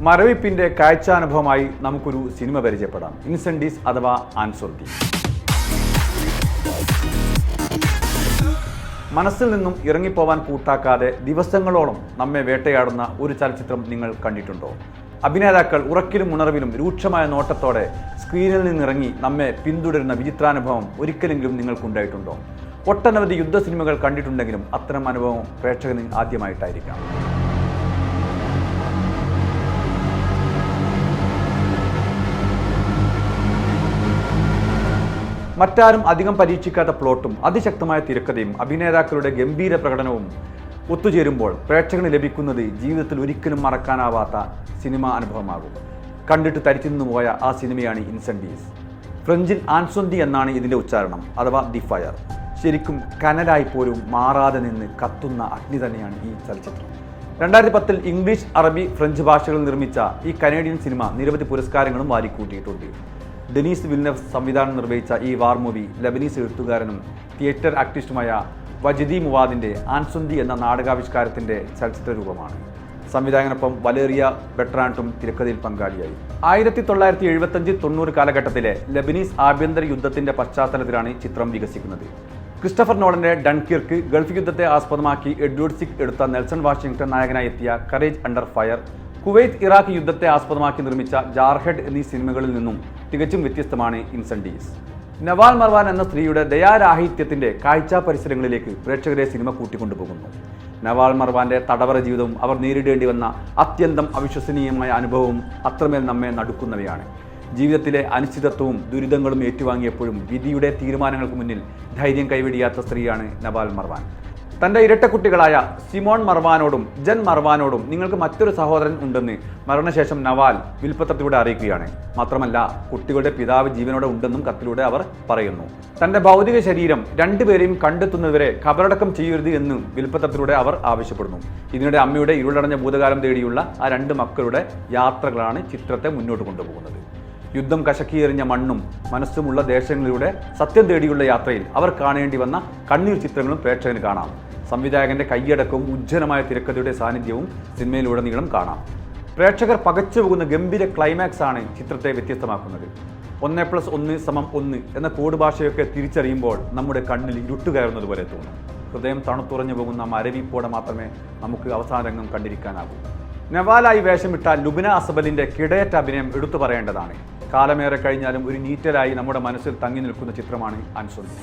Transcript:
മരവിപ്പിന്റെ കാഴ്ചാനുഭവമായി നമുക്കൊരു സിനിമ പരിചയപ്പെടാം. ഇൻസെൻഡീസ് അഥവാ ആൻസൊർത്തി മനസ്സിൽ നിന്നും ഇറങ്ങിപ്പോവാൻ കൂട്ടാക്കാതെ ദിവസങ്ങളോളം നമ്മെ വേട്ടയാടുന്ന ഒരു ചലച്ചിത്രം നിങ്ങൾ കണ്ടിട്ടുണ്ടോ? അഭിനേതാക്കൾ ഉറക്കിലും ഉണർവിലും രൂക്ഷമായ നോട്ടത്തോടെ സ്ക്രീനിൽ നിന്നിറങ്ങി നമ്മെ പിന്തുടരുന്ന വിചിത്രാനുഭവം ഒരിക്കലെങ്കിലും നിങ്ങൾക്കുണ്ടായിട്ടുണ്ടോ? ഒട്ടനവധി യുദ്ധ സിനിമകൾ കണ്ടിട്ടുണ്ടെങ്കിലും അത്തരം അനുഭവം പ്രേക്ഷകന് ആദ്യമായിട്ടായിരിക്കാം. മറ്റാരും അധികം പരീക്ഷിക്കാത്ത പ്ലോട്ടും അതിശക്തമായ തിരക്കഥയും അഭിനേതാക്കളുടെ ഗംഭീര പ്രകടനവും ഒത്തുചേരുമ്പോൾ പ്രേക്ഷകന് ലഭിക്കുന്നത് ജീവിതത്തിൽ ഒരിക്കലും മറക്കാനാവാത്ത സിനിമാ അനുഭവമാകും. കണ്ടിട്ട് തരിച്ചു നിന്നു പോയ ആ സിനിമയാണ് ഇൻസെൻഡീസ് ഫ്രഞ്ചിൽ ആൻസൊന്തി എന്നാണ് ഇതിന്റെ ഉച്ചാരണം അഥവാ ദി ഫയർ. ശരിക്കും കനലായി പോലും മാറാതെ നിന്ന് കത്തുന്ന അഗ്നി തന്നെയാണ് ഈ ചലച്ചിത്രം. രണ്ടായിരത്തി പത്തിൽ ഇംഗ്ലീഷ് അറബി ഫ്രഞ്ച് ഭാഷകളിൽ നിർമ്മിച്ച ഈ കനേഡിയൻ സിനിമ നിരവധി പുരസ്കാരങ്ങളും വാരിക്കൂട്ടിയിട്ടുണ്ട്. ഡെനീസ് വിൽനഫ് സംവിധാനം നിർവഹിച്ച ഈ വാർ മൂവി ലബനീസ് എഴുത്തുകാരനും തിയേറ്റർ ആക്ടിസ്റ്റുമായ വജിദി മുവാദിന്റെ ആൻസുന്തി എന്ന നാടകാവിഷ്കാരത്തിന്റെ ചലച്ചിത്ര രൂപമാണ് സംവിധായകനൊപ്പം വലേറിയ ബെട്രാൻട്ടും തിരക്കഥയിൽ പങ്കാളിയായി. ആയിരത്തി തൊള്ളായിരത്തി എഴുപത്തഞ്ച് തൊണ്ണൂറ് കാലഘട്ടത്തിലെ ലബനീസ് ആഭ്യന്തര യുദ്ധത്തിന്റെ പശ്ചാത്തലത്തിലാണ് ചിത്രം വികസിക്കുന്നത്. ക്രിസ്റ്റഫർ നോളന്റെ ഡൺകിർക്ക് ഗൾഫ് യുദ്ധത്തെ ആസ്പദമാക്കി എഡ്വേർഡ് സിക് എടുത്ത നെൽസൺ വാഷിംഗ്ടൺ നായകനായി എത്തിയ courage under fire Kuwait Iraq യുദ്ധത്തെ ആസ്പദമാക്കി നിർമ്മിച്ച ജാർഹെഡ് എന്നീ സിനിമകളിൽ നിന്നും തികച്ചും വ്യത്യസ്തമാണ് ഇൻസെൻഡീസ് നവാൽ മർവാൻ എന്ന സ്ത്രീയുടെ ദയാരാഹിത്യത്തിന്റെ കാഴ്ചാ പരിസരങ്ങളിലേക്ക് പ്രേക്ഷകരെ സിനിമ കൂട്ടിക്കൊണ്ടുപോകുന്നു. നവാൽ മർവാന്റെ തടവറ ജീവിതവും അവർ നേരിടേണ്ടി വന്ന അത്യന്തം അവിശ്വസനീയമായ അനുഭവവും അത്രമേൽ നമ്മെ നടുക്കുന്നവയാണ്. ജീവിതത്തിലെ അനിശ്ചിതത്വവും ദുരിതങ്ങളും ഏറ്റുവാങ്ങിയപ്പോഴും വിധിയുടെ തീരുമാനങ്ങൾക്ക് മുന്നിൽ ധൈര്യം കൈവെടിയാത്ത സ്ത്രീയാണ് നവാൽ മർവാൻ. തന്റെ ഇരട്ടക്കുട്ടികളായ സിമോൺ മർവാനോടും ജൻ മർവാനോടും നിങ്ങൾക്ക് മറ്റൊരു സഹോദരൻ ഉണ്ടെന്ന് മരണശേഷം നവാൽ വിൽപ്പത്രത്തിലൂടെ അറിയിക്കുകയാണ്. മാത്രമല്ല കുട്ടികളുടെ പിതാവ് ജീവനോടെ ഉണ്ടെന്നും കത്തിലൂടെ അവർ പറയുന്നു. തന്റെ ഭൗതിക ശരീരം രണ്ടുപേരെയും കണ്ടെത്തുന്നതുവരെ ഖബറടക്കം ചെയ്യരുത് എന്നും വിൽപ്പത്രത്തിലൂടെ അവർ ആവശ്യപ്പെടുന്നു. ഇതിനിടെ അമ്മയുടെ ഇരുളടഞ്ഞ ഭൂതകാലം തേടിയുള്ള ആ രണ്ട് മക്കളുടെ യാത്രകളാണ് ചിത്രത്തെ മുന്നോട്ട് കൊണ്ടുപോകുന്നത്. യുദ്ധം കശക്കിയെറിഞ്ഞ മണ്ണും മനസ്സുമുള്ള ദേശങ്ങളിലൂടെ സത്യം തേടിയുള്ള യാത്രയിൽ അവർ കാണേണ്ടി വന്ന കണ്ണീർ ചിത്രങ്ങളും പ്രേക്ഷകന് കാണാം. സംവിധായകന്റെ കൈയടക്കവും ഉജ്ജ്വലമായ തിരക്കഥയുടെ സാന്നിധ്യവും സിനിമയിലുടനീളം കാണാം. പ്രേക്ഷകർ പകച്ചുപോകുന്ന ഗംഭീര ക്ലൈമാക്സ് ആണ് ചിത്രത്തെ വ്യത്യസ്തമാക്കുന്നത്. ഒന്ന് പ്ലസ് ഒന്ന് സമം ഒന്ന് എന്ന കോഡ് ഭാഷയൊക്കെ തിരിച്ചറിയുമ്പോൾ നമ്മുടെ കണ്ണിൽ ഇരുട്ടുകയറുന്നത് പോലെ തോന്നും. ഹൃദയം തണുത്തുറഞ്ഞു പോകുന്ന മരവിപ്പോടെ മാത്രമേ നമുക്ക് അവസാന രംഗം കണ്ടിരിക്കാനാകൂ. നവാലായി വേഷമിട്ട ലുബിന അസബലിന്റെ കിടയറ്റ അഭിനയം എടുത്തു പറയേണ്ടതാണ്. കാലമേറെ കഴിഞ്ഞാലും ഒരു നീറ്റലായി നമ്മുടെ മനസ്സിൽ തങ്ങി നിൽക്കുന്ന ചിത്രമാണ് അൻസുന്ദി